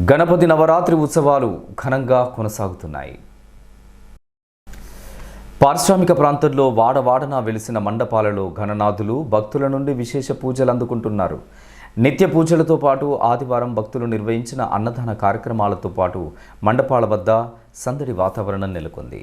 గణపతి నవరాత్రి ఉత్సవాలు ఘనంగా కొనసాగుతున్నాయి. పారిశ్రామిక ప్రాంతంలో వాడవాడన వెలిసిన మండపాలలో ఘననాథులు భక్తుల నుండి విశేష పూజలు అందుకుంటున్నారు. నిత్య పూజలతో పాటు ఆదివారం భక్తులు నిర్వహించిన అన్నదాన కార్యక్రమాలతో పాటు మండపాల వద్ద సందడి వాతావరణం నెలకొంది.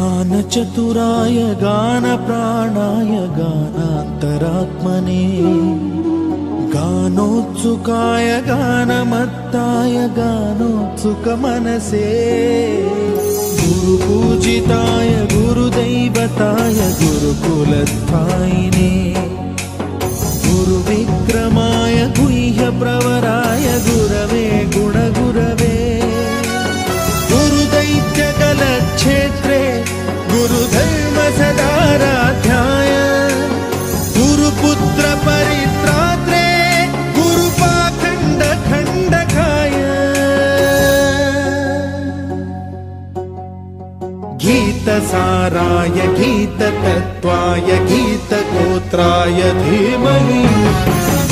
गानचतुराय गानप्राणाय गानान्तरात्मने गानोत्सुकाय गानमत्ताय गानोत्सुकमनसे गुरुपूजिताय गुरुदैवताय गुरुकुलस्थायिने गुरुविक्रमाय गुह्यप्रवराय गुरवे गुणगुरवे गुरुदैत्यकलक्षेत्रे गुरुधर्म सदाराध्याय गुरुपुत्रपरित्रात्रे गुरुपाखण्ड खण्डकाय गीतसाराय गीततत्त्वाय गीतगोत्राय धीमहि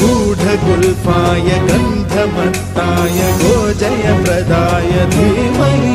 गूढगुल्फाय गन्धमत्ताय गोजयप्रदाय धीमहि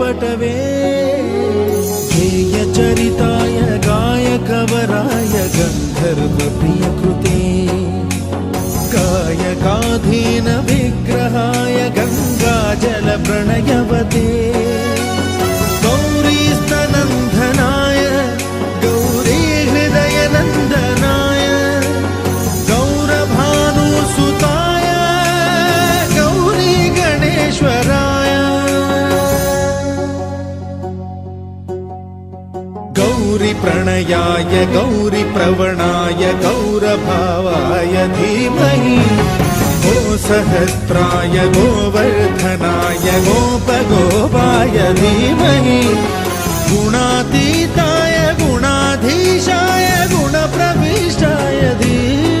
गीतवाद्यपटवे गेयचरिताय गायकवराय गन्धर्वप्रियकृते कायकाधीन विग्रहाय गङ्गाजलप्रणयवते प्रणयाय गौरिप्रवणाय गौरभावाय धीमहि। गो सहस्राय गोवर्धनाय गोपगोपाय धीमहि। गुणातीताय गुणाधीशाय गुणप्रविष्टाय धीमहि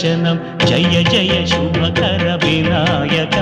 దర్శనం. జయ జయ శుభకర వినాయక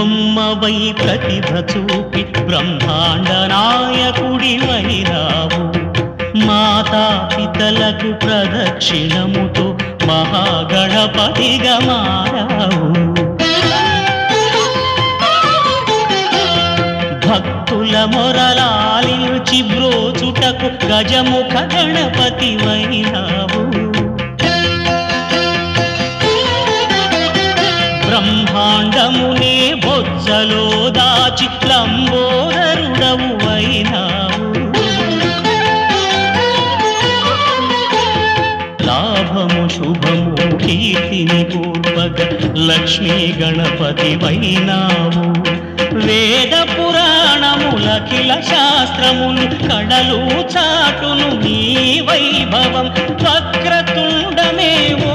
బొమ్మవై ప్రతిభ చూపి బ్రహ్మాండ నాయకుడి వైరావు. మాతా పితలకు ప్రదక్షిణముతో మహాగణపతిగా మారావు. భక్తుల మొరలాలిచి బ్రోచుటకు గజముఖ గణపతి బొజ్జలో దాచి లంబోదరుడవు అయినావు. లాభము శుభము కీర్తిని పూర్వక లక్ష్మీ గణపతి వైనావు వేద పురాణములఖిల శాస్త్రములు కడలు చాటును నీ వైభవం వక్రతుండమేవో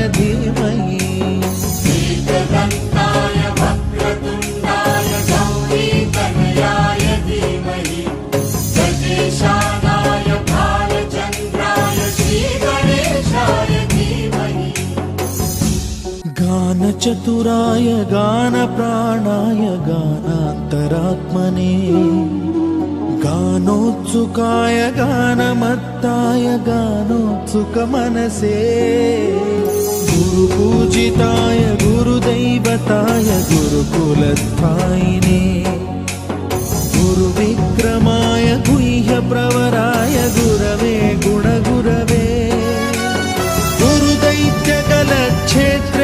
చతురాయ గాన ప్రాణాయ గానాంతరాత్మనే గానోత్సుకాయ గానమత్తాయ గానోత్సుక మనసే గురు పూజితాయ గురుదైవతాయ గురుకులస్థాయినే గురు విక్రమాయ గుహ్య ప్రవరాయ గురవే గుణగురవే గురుదైత్య క్షేత్ర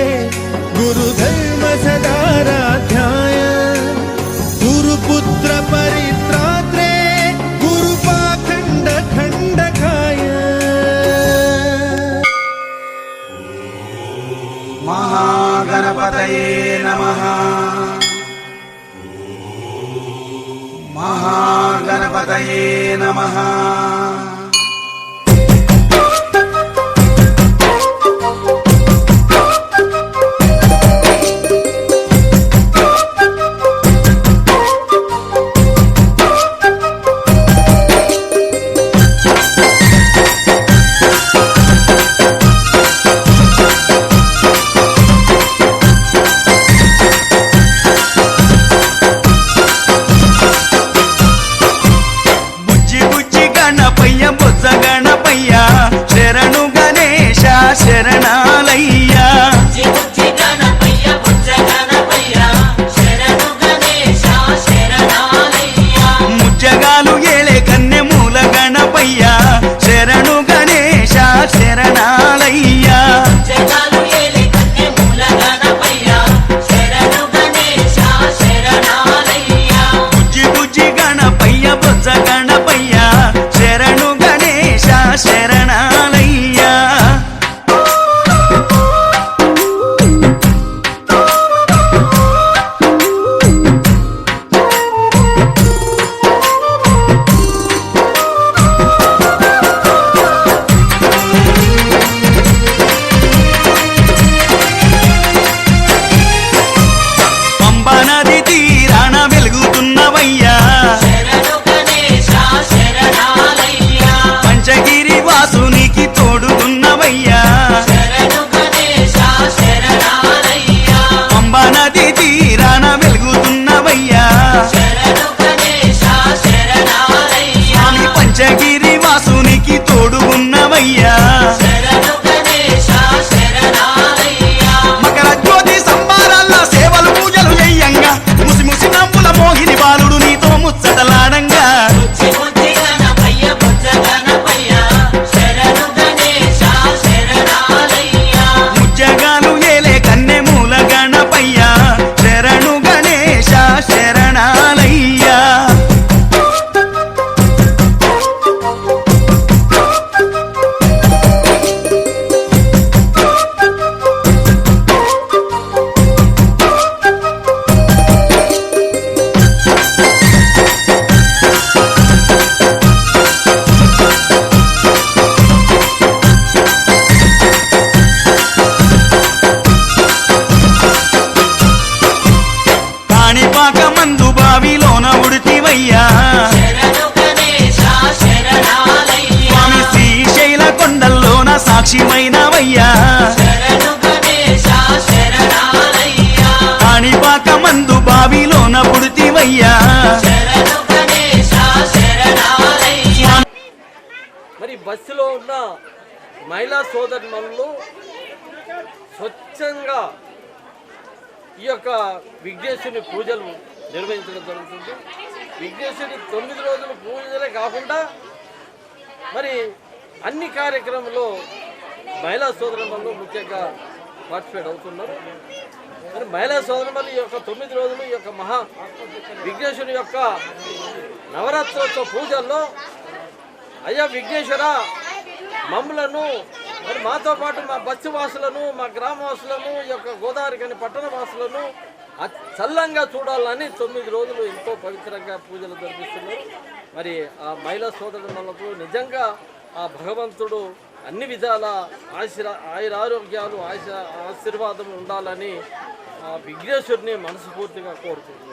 सदाराध्याय गुरुपुत्र परित्रात्रे गुरुपाखण्ड खण्डकाय महागणपतये नमः महागणपतये नमः ஐயா బస్సులో ఉన్న మహిళా సోదరులు స్వచ్ఛంగా ఈ యొక్క విఘ్నేశ్వరుని పూజలు నిర్వహించడం జరుగుతుంది. విఘ్నేశ్వరుని తొమ్మిది రోజులు పూజలే కాకుండా మరి అన్ని కార్యక్రమంలో మహిళా సోదరులు ముఖ్యంగా పార్టిసిపేట్ అవుతున్నారు. మరి మహిళా సోదరులు ఈ యొక్క తొమ్మిది రోజులు ఈ యొక్క మహా విఘ్నేశ్వరుని యొక్క నవరాత్రోత్సవ పూజల్లో అయ్యా విఘ్నేశ్వర మమ్మలను మరి మాతో పాటు మా బస్సు వాసులను మా గ్రామవాసులను ఈ యొక్క గోదావరి కాని పట్టణ వాసులను చల్లంగా చూడాలని తొమ్మిది రోజులు ఎంతో పవిత్రంగా పూజలు జరిపిస్తున్నారు. మరి ఆ మహిళా సోదరులకు నిజంగా ఆ భగవంతుడు అన్ని విధాల ఆశీర ఆయురారోగ్యాలు ఆశ ఆశీర్వాదం ఉండాలని ఆ విఘ్నేశ్వరుని మనస్ఫూర్తిగా కోరుతుంది